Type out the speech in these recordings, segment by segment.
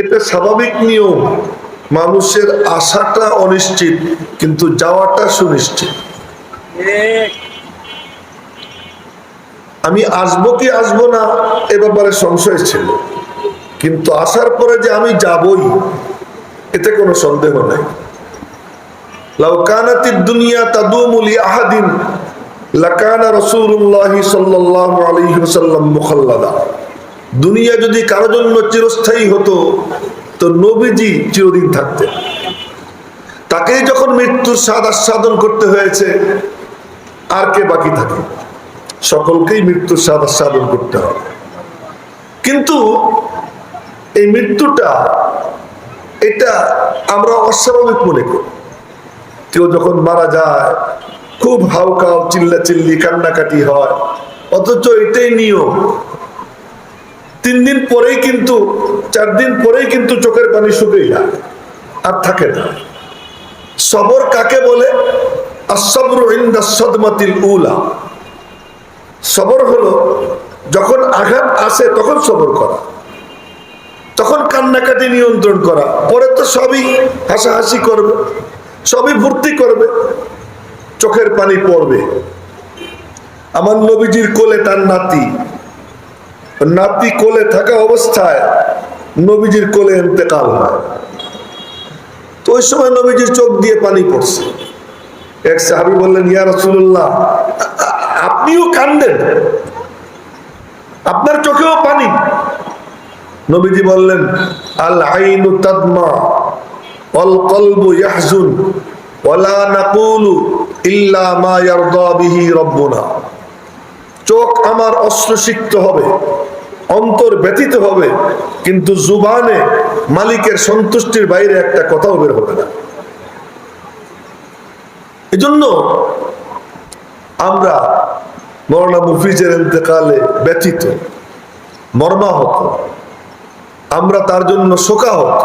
এটা স্বাভাবিক নিয়ম, মানুষের আশাটা অনিশ্চিত, কিন্তু যাওয়াটা সুনিশ্চিত। আমি আসব কি আসব না, এ ব্যাপারে সংশয় ছিল। কিন্তু আসার পরে যে আমি যাবই, এতে কোনো সন্দেহ নাই। লাউকানাতি দুনিয়া তাদুমুলি আহাদিন, লাকানা রসুল্লাহি সাল্লাল্লাহু আলাইহি ওয়াসাল্লাম মুখাল্লাদা। দুনিয়া যদি কারও জন্য চিরস্থায়ী হতো, তো নবীজি চিরদিন থাকতেন। তাকেই যখন মৃত্যুর স্বাদ আস্বাদন করতে হয়েছে, আর কে বাকি থাকে? সকলকেই মৃত্যুর স্বাদ আস্বাদন করতে হবে। কিন্তু এই মৃত্যুটা, এটা আমরা অস্বাভাবিক মনে করি। কেউ যখন মারা যায়, খুব হাউকাও চিল্লা চিল্লি কান্নাকাটি হয়, অথচ এটাই নিয়ম। তিন দিন পরেই কিন্তু, চার দিন পরেই কিন্তু চোখের পানি শুকিয়ে যায়। আর থাকে না। সবর কাকে বলে? সবর হলো, যখন আঘাত আসে তখন সবর করা। তখন কান্নাকাটি নিয়ন্ত্রণ করা। পরে তো সবই হাসাহাসি করবে, সবই ভর্তি করবে, চোখের পানি পড়বে। আমার নবীজির কোলে তার নাতি। নাতি কোলে থাকা অবস্থায় নবীজির কোলে এতেকাল হয়। তো ওই সময় নবীজির চোখ দিয়ে পানি পড়ছে। এক সাহাবি বললেন, ইয়া আ- আপনিও কান্দেন? আপনার চোখেও পানি? নবীজি বললেন আল আইনু তাদমা অল কলবু ইয়াহজুন, ওয়ালা নাকুলু ইল্লা মা ইয়ারদা বিহি রব্বুনা। চোখ আমার অশ্রুসিক্ত হবে, অন্তর ব্যতীত হবে, কিন্তু জুবানে মালিকের সন্তুষ্টির বাইরে একটা কথাও বের হবে না। এজন্য আমরা মৌলানা মুফিজের ইন্তেকালে ব্যতীত মর্মাহত, আমরা তার জন্য শোকা শোকাহত,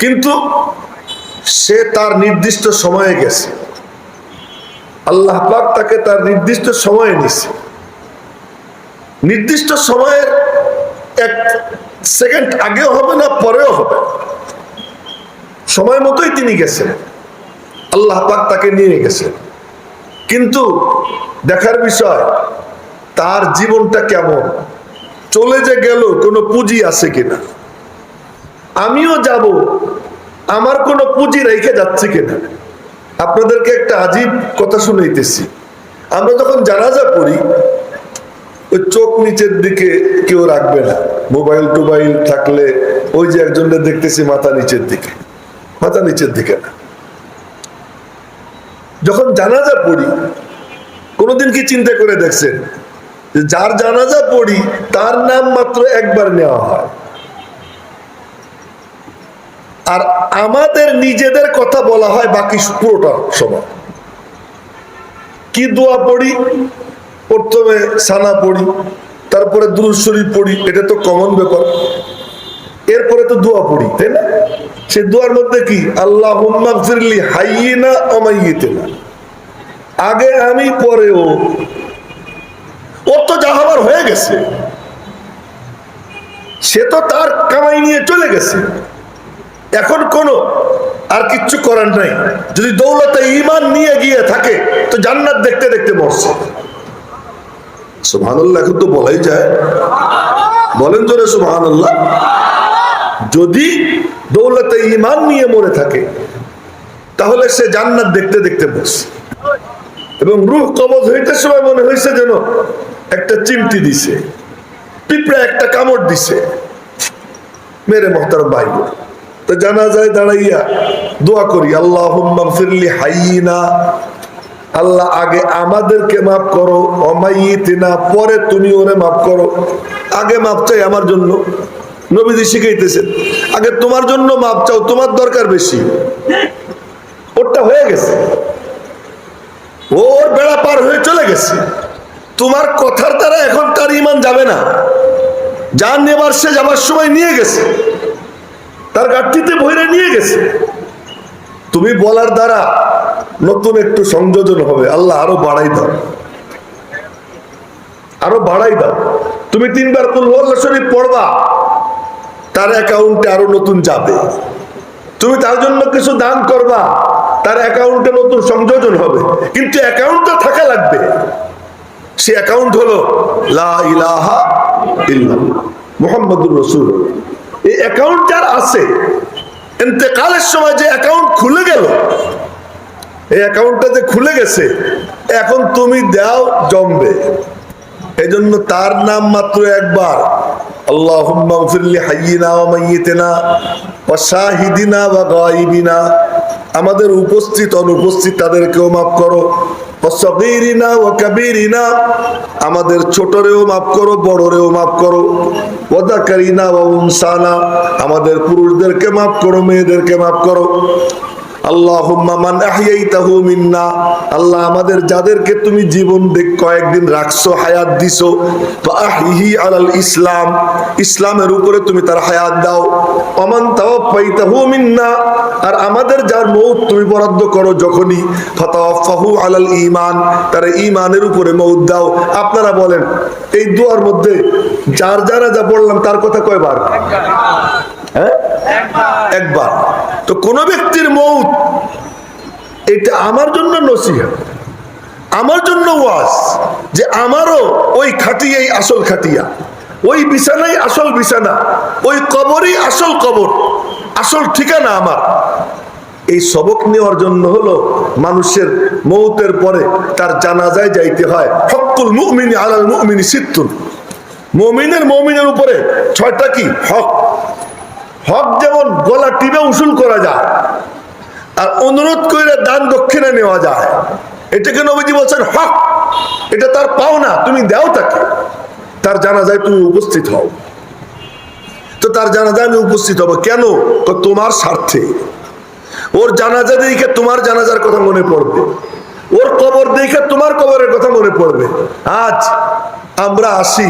কিন্তু সে তার নির্দিষ্ট সময়ে গেছে। আল্লাহ পাক তাকে তার নির্দিষ্ট সময়ে নিছে। নির্দিষ্ট সময়ের এক সেকেন্ড আগেও হবে না, পরেও হবে। সময় মতোই তিনি গেছেন। আল্লাহ পাক তাকে নিয়ে গেছেন। কিন্তু দেখার বিষয়, তার জীবনটা কেমন? চলে যে গেল, কোনো পুঁজি আছে কিনা? আমিও যাব, আমার কোনো পুঁজি রেখে যাচ্ছে কিনা? আপনাদেরকে একটা আজীব কথা শুনাইতেছি। আমরা যখন জানাজা পড়ি ওই চোখ নিচের দিকে কেউ রাখবে না। মোবাইল টোবাইল থাকলে ওই যে একজনের দেখতেছি মাথা নিচের দিকে। মাথা নিচের দিকে না। যখন জানাজা পড়ি, কোনোদিন কি চিন্তা করে দেখছেন? যার জানাজা পড়ি, তার নাম মাত্র একবার নেওয়া হয়। আর আমাদের নিজেদের কথা বলা হয় বাকি পুরোটা সময়। কি দোয়া পড়ি? প্রথমে সানা পড়ি, তারপরে দুরুদ শরীফ পড়ি, এটা তো কমন ব্যাপার। এরপরে তো দোয়া পড়ি, তাই না? সে দোয়ার মধ্যে কি? আল্লাহ আগে আমি পরে ও ওর তো যা হবার হয়ে গেছে। সে তো তার কামাই নিয়ে চলে গেছে। এখন কোনো আর কিচ্ছু করার নাই। যদি দৌলতে ইমান নিয়ে গিয়ে থাকে, তো জান্নাত দেখতে দেখতে মরছে। সুবহানাল্লাহ তো বলাই যায়। বলেন জোরে সুবহানাল্লাহ। যদি দৌলতে ইমান নিয়ে মরে থাকে, তাহলে সে জান্নাত দেখতে দেখতে মরছে। এবং রুহ কবজ হইতে সময় মনে হয়েছে যেন একটা চিমটি দিছে, পিঁপড়া একটা কামড় দিছে। মেরে মহতার ভাই তো জানা যায় দাঁড়াইয়া দোয়া করি আল্লাহ ফিরলি হাইনা আল্লাহ আগে আমাদেরকে মাফ করো অমাইতিনা পরে তুমি ওরে মাফ করো। আগে মাফ চাই আমার জন্য। নবীজি শিখাইতেছেন, আগে তোমার জন্য মাপ চাও, তোমার দরকার বেশি। ওরটা হয়ে গেছে। ওর বেড়া পার হয়ে চলে গেছে। তোমার কথার দ্বারা এখন তার ইমান যাবে না। যার নেবার সে যাবার সময় নিয়ে গেছে। তার গাঠটিতে ভৈরে নিয়ে গেছে। তুমি বলার দ্বারা নতুন একটু সংযোজন হবে। আল্লাহ আরও বাড়াই দাও। আরও বাড়াই দাও। তুমি তিনবার কুল শরীফ পড়বা, তার অ্যাকাউন্টে আরও নতুন যাবে। তুমি তার জন্য কিছু দান করবা, তার অ্যাকাউন্টে নতুন সংযোজন হবে। কিন্তু অ্যাকাউন্টটা থাকা লাগবে। সে অ্যাকাউন্ট হলো, লা ইলাহা ইল্লাল্লাহ, মুহাম্মাদুর রাসূল এই অ্যাকাউন্ট যার আছে। ইন্তেকালের সময় যে অ্যাকাউন্ট খুলে গেল এই অ্যাকাউন্টটা যে খুলে গেছে, এখন তুমি দাও জমবে। এজন্য তার নাম মাত্র একবার ওয়া শাহিদিনা ওয়া গায়িবিনা। আমাদের উপস্থিত, অনুপস্থিত তাদেরকেও মাফ করো। সগীরিনা ওয়া কাবীরিনা। আমাদের ছোটরেও মাফ করো, বড়রেও মাফ করো। ওয়া যাকারিনা ওয়া উনসানা। আমাদের পুরুষদেরকে মাফ করো, মেয়েদেরকে মাফ করো। আল্লাহ আমাদের যাদেরকে তুমি জীবন দেখ কয়েকদিন হায়াত আলাল ইসলাম। ইসলামের উপরে তুমি তার হায়াত দাও। অমান তাওয়াফাইতাহু মিন্না। আর আমাদের যার মৌত তুমি বরাদ্দ করো যখনই ফাহু আলাল ইমান তার ইমানের উপরে মৌত দাও। আপনারা বলেন, এই দুয়ার মধ্যে যার যারা যা বললাম তার কথা কয়বার? হ্যাঁ? একবার। তো কোন ব্যক্তির মৌত, এটা আমার জন্য নসিহত, আমার জন্য ওয়াজ যে আমারও ওই খাটিয়াই আসল খাটিয়া, ওই বিছানাই আসল বিছানা, ওই কবরই আসল কবর, আসল ঠিকানা আমার। এই সবক নেওয়ার জন্য হলো মানুষের মৌতের পরে তার জানাজায় যাইতে হয় হকুল মুমিনী আলাল মুমিনী সিদ্ধুন মমিনের মমিনের উপরে ছয়টা কি? হক। হক যেমন গলা টিপে উসুল করা যায়, আর অনুরোধ করে দান দক্ষিণা নেওয়া যায়, এটাকে নবীজি বলছেন হক। এটা তার পাও না তুমি দাও তাকে। তার জানা যায় তুমি উপস্থিত হও। তো তার জানাজায় আমি উপস্থিত হব। কেন? তোমার স্বার্থে। ওর জানাজা দেখে তোমার জানাজার কথা মনে পড়বে। ওর কবর দেখে তোমার কবরের কথা মনে পড়বে। আজ আমরা আসি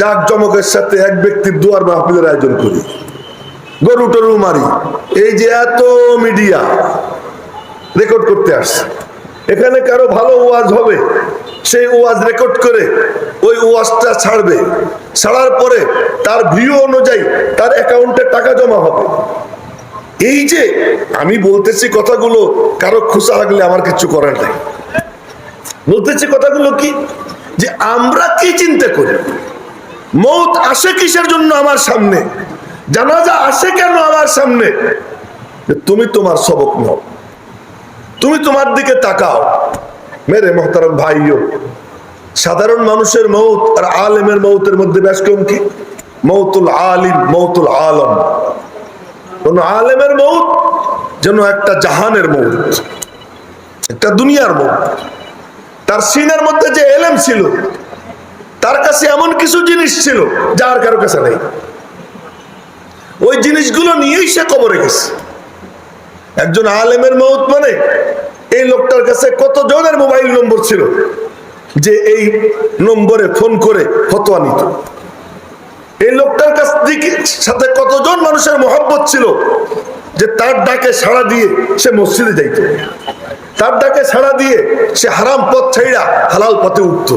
জাক জমকের সাথে এক ব্যক্তির দুয়ার মাহফিলের আয়োজন করি। গরু টরু মারি। এই যে এত মিডিয়া রেকর্ড করতে আসছে। এখানে কারও ভালো ওয়াজ হবে, সেই ওয়াজ রেকর্ড করে ওই ওয়াজটা ছাড়বে। ছাড়ার পরে তার ভিউ অনুযায়ী তার অ্যাকাউন্টে টাকা জমা হবে। এই যে আমি বলতেছি কথাগুলো, কারও খুশা লাগলে আমার কিছু করার নাই। বলতেছি কথাগুলো কি? যে আমরা কি চিন্তা করি? মৌত আসে কিসের জন্য আমার সামনে? জানাজা আসে কেন আমার সামনে? তুমি তোমার সবক নাও। তুমি তোমার দিকে তাকাও। মেরে মহতারম ভাইও, সাধারণ মানুষের মৌত আর আলেমের মৌতের মধ্যে বেশ কম কি? মৌতুল আলিম, মৌতুল আলম। কোন আলেমের মৌত যেন একটা জাহানের মৌত, একটা দুনিয়ার মৌত। তার সিনের মধ্যে যে এলেম ছিল, তার কাছে এমন কিছু জিনিস ছিল, যার কারও কাছে নেই। ওই জিনিসগুলো নিয়েই সে কবরে গেছে। একজন আলেমের মৌত মানে এই লোকটার কাছে কত জনের মোবাইল নম্বর ছিল যে এই নম্বরে ফোন করে ফতোয়া নিত? এই লোকটার কাছ থেকে সাথে কতজন মানুষের মহব্বত ছিল যে তার ডাকে সাড়া দিয়ে সে মসজিদে যাইত? তার ডাকে সাড়া দিয়ে সে হারাম পথ ছাইড়া হালাল পথে উঠত।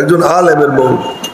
একজন আলেমের মৌত।